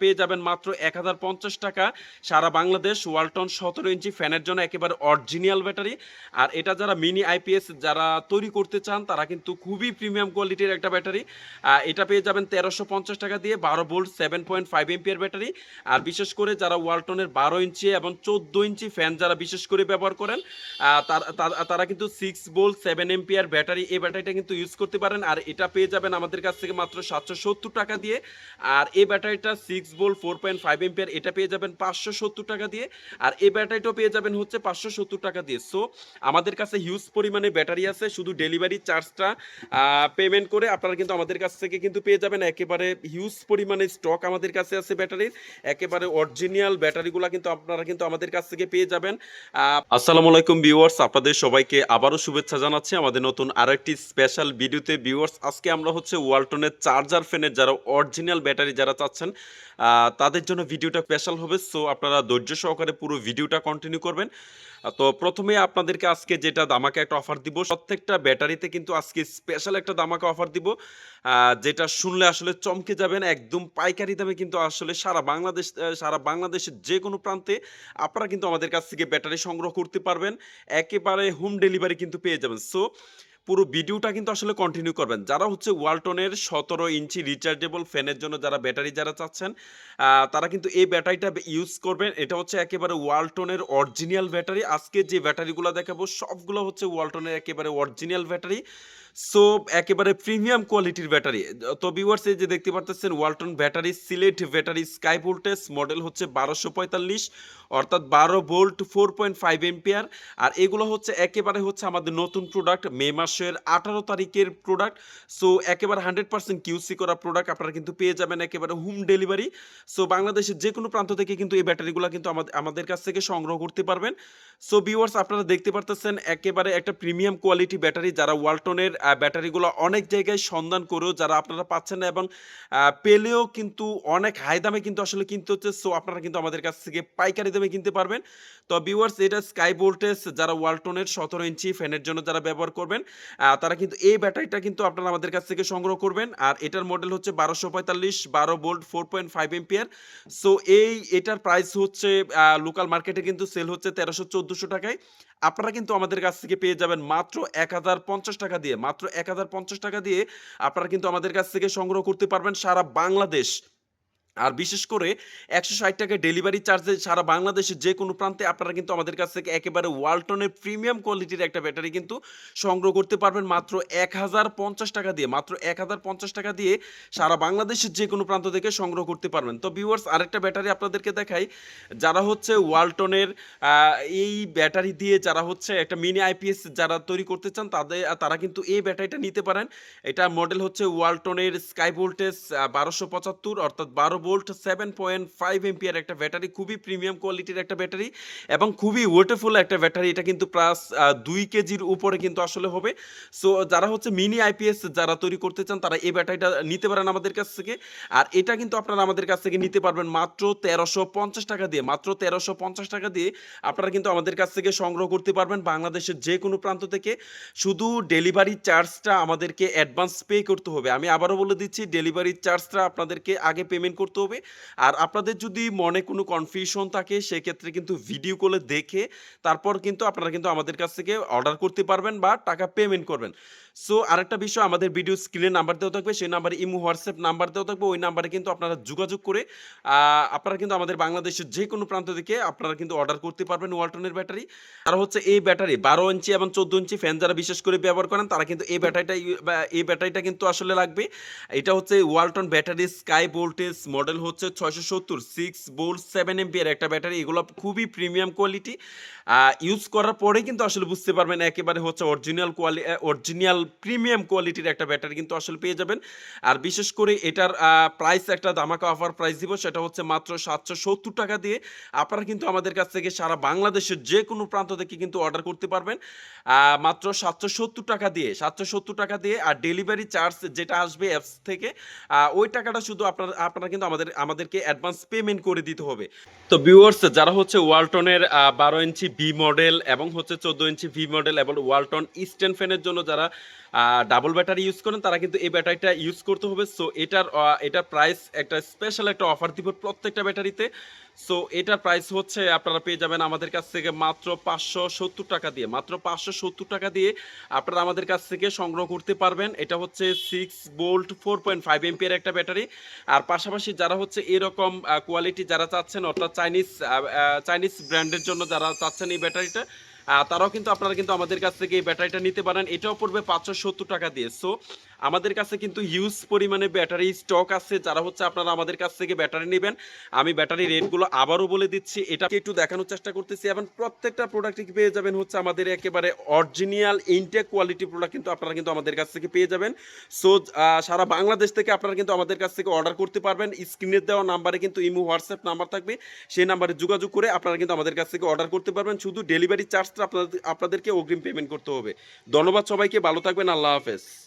পেয়ে যাবেন মাত্র এক হাজার পঞ্চাশ টাকা। সারা বাংলাদেশ ওয়ালটন সতেরো ইঞ্চি ফ্যানের জন্য একেবারে অরিজিনাল ব্যাটারি আর এটা যারা মিনি আইপিএস যারা তৈরি করতে চান, তারা কিন্তু খুবই প্রিমিয়াম কোয়ালিটির একটা ব্যাটারি এটা পেয়ে যাবেন তেরোশো পঞ্চাশ টাকা দিয়ে বারো volt seven point five ampere battery আর বিশেষ করে যারা ওয়ালটনের বারো ইঞ্চি এবং চোদ্দ ইঞ্চি ফ্যান যারা বিশেষ করে ব্যবহার করেন তার- কিন্তু six volt seven ampere battery এই ব্যাটারিটা কিন্তু ইউজ করতে পারেন। আর এটা পেয়ে যাবেন আমাদের কাছ থেকে মাত্র সাতশো সত্তর টাকা দিয়ে। আর এই ব্যাটারিটা six volt four point five ampere এটা পেয়ে যাবেন পাঁচশো সত্তর টাকা দিয়ে। আর এই ব্যাটারিটাও পেয়ে যাবেন হচ্ছে পাঁচশো সত্তর টাকা দিয়ে। সো আমাদের কাছে হিউজ পরিমাণে ব্যাটারি আছে, শুধু ডেলিভারি চার্জটা পেমেন্ট করে আপনারা কিন্তু আমাদের কাছ থেকে কিন্তু পেয়ে যাবেন। একেবারে হিউজ পরিমাণে স্টক আমাদের কাছে আছে ব্যাটারির। একেবারে অরিজিনাল ব্যাটারিগুলো কিন্তু আপনারা কিন্তু আমাদের কাছ থেকে পেয়ে যাবেন। আসসালামু আলাইকুম ভিউয়ার্স আপনাদের সবাইকে আবারও শুভেচ্ছা জানাচ্ছি আমাদের নতুন আরও একটি স্পেশাল ভিডিওতে ভিউয়ার্স আজকে আমরা হচ্ছে ওয়ালটনের চার্জার ফ্যানের যারা অরিজিনাল ব্যাটারি যারা চাচ্ছেন তাদের জন্য ভিডিওটা স্পেশাল হবে সো আপনারা ধৈর্য সহকারে পুরো ভিডিওটা কন্টিনিউ করবেন। তো প্রথমে আপনাদেরকে আজকে যেটা দামাকে একটা অফার দিব, প্রত্যেকটা ব্যাটারিতে কিন্তু আজকে স্পেশাল একটা দামাকে অফার দিব যেটা শুনলে আসলে চমকে যাবেন, একদম পাইকারি দামে কিন্তু আসলে সারা বাংলাদেশ সারা বাংলাদেশের যে কোনো প্রান্তে আপনারা কিন্তু আমাদের কাছ থেকে ব্যাটারি সংগ্রহ করতে পারবেন, একেবারে হোম ডেলিভারি কিন্তু পেয়ে যাবেন। সো পুরো ভিডিওটা কিন্তু আসলে কন্টিনিউ করবেন। যারা হচ্ছে ওয়ালটনের সতেরো ইঞ্চি রিচার্জেবল ফ্যানের জন্য যারা ব্যাটারি যারা চাচ্ছেন তারা কিন্তু এই ব্যাটারিটা ইউজ করবেন। এটা হচ্ছে একেবারে ওয়ালটনের অরিজিনাল ব্যাটারি। আজকে যে ব্যাটারিগুলো দেখাবো, সবগুলো হচ্ছে ওয়ালটনের একেবারে অরিজিনাল ব্যাটারি। সো একেবারে প্রিমিয়াম কোয়ালিটির ব্যাটারি তো ভিউয়ার্স এই যে দেখতে পারতেছেন Walton battery Sylhet battery sky voltage model হচ্ছে বারোশো পঁয়তাল্লিশ, অর্থাৎ বারো volt four point five ampere আর এগুলো হচ্ছে, একেবারে হচ্ছে আমাদের নতুন প্রোডাক্ট মে মাসের আঠারো তারিখের প্রোডাক্ট সো একেবারে হান্ড্রেড পার্সেন্ট কিউসি করা প্রোডাক্ট আপনারা কিন্তু পেয়ে যাবেন একেবারে হোম ডেলিভারি সো বাংলাদেশের যে কোনো প্রান্ত থেকে কিন্তু এই ব্যাটারিগুলো কিন্তু আমাদের কাছ থেকে সংগ্রহ করতে পারবেন। সো ভিউয়ার্স আপনারা দেখতে পারতেছেন, একেবারে একটা প্রিমিয়াম কোয়ালিটি ব্যাটারি যারা ওয়ালটনের ব্যাটারিগুলো অনেক জায়গায় সন্ধান করেও যারা আপনারা পাচ্ছেন না এবং পেলেও কিন্তু অনেক হাই দামে কিন্তু আসলে কিনতে হচ্ছে। সো আপনারা কিন্তু আমাদের কাছ থেকে পাইকারি দামে কিনতে পারবেন। তো ভিউয়ার্স এটা স্কাই ভোল্টেজ যারা ওয়ালটনের সতেরো ইঞ্চি ফ্যানের জন্য যারা ব্যবহার করবেন তারা কিন্তু এই ব্যাটারিটা কিন্তু আপনারা আমাদের কাছ থেকে সংগ্রহ করবেন। আর এটার মডেল হচ্ছে বারোশো পঁয়তাল্লিশ, বারো volt four point five ampere so এই এটার প্রাইস হচ্ছে লোকাল মার্কেটে কিন্তু সেল হচ্ছে তেরোশো চোদ্দোশো টাকায়। আপনারা কিন্তু আমাদের কাছ থেকে পেয়ে যাবেন মাত্র এক হাজার পঞ্চাশ টাকা দিয়ে, মাত্র এক হাজার পঞ্চাশ টাকা দিয়ে আপনারা কিন্তু আমাদের কাছ থেকে সংগ্রহ করতে পারবেন সারা বাংলাদেশ। আর বিশেষ করে একশো ষাট টাকা ডেলিভারি চার্জে সারা বাংলাদেশের যে কোনো প্রান্তে আপনারা কিন্তু আমাদের কাছ থেকে একেবারে ওয়ালটনের প্রিমিয়াম কোয়ালিটির একটা ব্যাটারি কিন্তু সংগ্রহ করতে পারবেন মাত্র এক হাজার পঞ্চাশ টাকা দিয়ে, মাত্র এক হাজার পঞ্চাশ টাকা দিয়ে সারা বাংলাদেশের যে কোনো প্রান্ত থেকে সংগ্রহ করতে পারবেন। তো ভিউয়ার্স আরেকটা ব্যাটারি আপনাদেরকে দেখাই, যারা হচ্ছে ওয়ালটনের এই ব্যাটারি দিয়ে যারা হচ্ছে একটা মিনি আইপিএস যারা তৈরি করতে চান, তাদের, তারা কিন্তু এই ব্যাটারিটা নিতে পারেন। এটা মডেল হচ্ছে ওয়ালটনের স্কাই ভোল্টেজ বারোশো পঁচাত্তর, অর্থাৎ বারো volt seven point five ampere একটা ব্যাটারি, খুবই প্রিমিয়াম কোয়ালিটির একটা ব্যাটারি এবং খুবই ওয়েটেফুল একটা ব্যাটারি। এটা কিন্তু প্লাস দুই কেজির উপরে কিন্তু আসলে হবে। সো যারা হচ্ছে মিনি আইপিএস যারা তৈরি করতে চান, তারা এই ব্যাটারিটা নিতে পারেন আমাদের কাছ থেকে। আর এটা কিন্তু আপনারা আমাদের কাছ থেকে নিতে পারবেন মাত্র তেরোশো পঞ্চাশ টাকা দিয়ে। মাত্র তেরোশো পঞ্চাশ টাকা দিয়ে আপনারা কিন্তু আমাদের কাছ থেকে সংগ্রহ করতে পারবেন বাংলাদেশের যে কোনো প্রান্ত থেকে। শুধু ডেলিভারি চার্জটা আমাদেরকে অ্যাডভান্স পে করতে হবে। আমি আবারও বলে দিচ্ছি ডেলিভারি চার্জটা আপনাদেরকে আগে পেমেন্ট করতে হবে। আর আপনাদের যদি মনে কোনো কনফিউশন থাকে, সেক্ষেত্রে কিন্তু ভিডিও কলে দেখে তারপর কিন্তু আপনারা কিন্তু আমাদের কাছ থেকে অর্ডার করতে পারবেন বা টাকা পেমেন্ট করবেন। সো আরেকটা বিষয়, আমাদের ভিডিও স্ক্রিনে নাম্বার দেওয়া থাকবে, সেই নাম্বারে ইমো, হোয়াটসঅ্যাপ নাম্বার দেওয়া থাকবে। ওই নাম্বারে কিন্তু আপনারা যোগাযোগ করে আপনারা কিন্তু আমাদের বাংলাদেশের যে কোনো প্রান্ত থেকে আপনারা কিন্তু অর্ডার করতে পারবেন ওয়ালটনের ব্যাটারি আর হচ্ছে এই ব্যাটারি বারো ইঞ্চি এবং চোদ্দ ইঞ্চি ফ্যান যারা বিশেষ করে ব্যবহার করেন, তারা কিন্তু এই ব্যাটারিটা এই ব্যাটারিটা কিন্তু আসলে লাগবে। এটা হচ্ছে Walton battery sky voltage model হচ্ছে ছয়শো সত্তর সিক্স ভোল্ট সেভেন এমপিয়ার একটা ব্যাটারি এগুলো খুবই প্রিমিয়াম কোয়ালিটি ইউজ করার পরে কিন্তু আসলে বুঝতে পারবেন, একেবারে হচ্ছে অরিজিনাল কোয়ালি অরিজিনাল প্রিমিয়াম কোয়ালিটির একটা ব্যাটারি কিন্তু আসলে পেয়ে যাবেন। আর বিশেষ করে এটার প্রাইস একটা দামাকা অফার প্রাইস দিব, সেটা হচ্ছে মাত্র সাতশো সত্তর টাকা দিয়ে। আপনারা কিন্তু আমাদের কাছ থেকে সারা বাংলাদেশের যে কোনো প্রান্ত থেকে কিন্তু অর্ডার করতে পারবেন। মাত্র সাতশো সত্তর টাকা দিয়ে, সাতশো সত্তর টাকা দিয়ে আর ডেলিভারি চার্জ যেটা আসবে অ্যাপস থেকে ওই টাকাটা শুধু আপনারা আপনারা কিন্তু আমাদের, আমাদেরকে অ্যাডভান্স পেমেন্ট করে দিতে হবে। তো ভিউয়ার্স যারা হচ্ছে ওয়ালটনের বারো ইঞ্চি ভি মডেল এবং হচ্ছে চোদ্দ ইঞ্চি ভি মডেল এবং ওয়ালটন ইস্টার্ন ফ্যানের জন্য যারা ডাবল ব্যাটারি ইউজ করেন, তারা কিন্তু এই ব্যাটারিটা ইউজ করতে হবে। সো এটার এটার প্রাইস একটা স্পেশাল একটা অফার দিব প্রত্যেকটা ব্যাটারিতে সো এটার প্রাইস হচ্ছে আপনারা পেয়ে যাবেন আমাদের কাছ থেকে মাত্র পাঁচশো সত্তর টাকা দিয়ে। মাত্র পাঁচশো সত্তর টাকা দিয়ে আপনারা আমাদের কাছ থেকে সংগ্রহ করতে পারবেন। এটা হচ্ছে six volt four point five ampere একটা ব্যাটারি আর পাশাপাশি যারা হচ্ছে এরকম কোয়ালিটি যারা চাচ্ছেন, অর্থাৎ চাইনিজ চাইনিজ ব্র্যান্ডের জন্য যারা চাচ্ছেন এই ব্যাটারিটা তারাও কিন্তু আপনারা কিন্তু আমাদের কাছ থেকে এই ব্যাটারিটা নিতে পারেন। এটাও পড়বে পাঁচশো সত্তর টাকা দিয়ে। সো আমাদের কাছে কিন্তু হিউজ পরিমাণে ব্যাটারি স্টক আছে, যারা হচ্ছে আপনারা আমাদের কাছ থেকে ব্যাটারি নেবেন। আমি ব্যাটারি রেটগুলো আবারও বলে দিচ্ছি, এটাকে একটু দেখানোর চেষ্টা করতেছি, এবং প্রত্যেকটা প্রোডাক্ট পেয়ে যাবেন হচ্ছে আমাদের একেবারে অরিজিনাল ইনটেক কোয়ালিটি প্রোডাক্ট কিন্তু আপনারা কিন্তু আমাদের কাছ থেকে পেয়ে যাবেন। সো সারা বাংলাদেশ থেকে আপনারা কিন্তু আমাদের কাছ থেকে অর্ডার করতে পারবেন। স্ক্রিনে দেওয়া নাম্বারে কিন্তু ইমো, হোয়াটসঅ্যাপ নাম্বার থাকবে। সেই নাম্বারে যোগাযোগ করে আপনারা কিন্তু আমাদের কাছ থেকে অর্ডার করতে পারবেন। শুধু ডেলিভারি চার্জটা আপনাদের, আপনাদেরকে অগ্রিম পেমেন্ট করতে হবে। ধন্যবাদ সবাইকে, ভালো থাকবেন, আল্লাহ হাফেজ।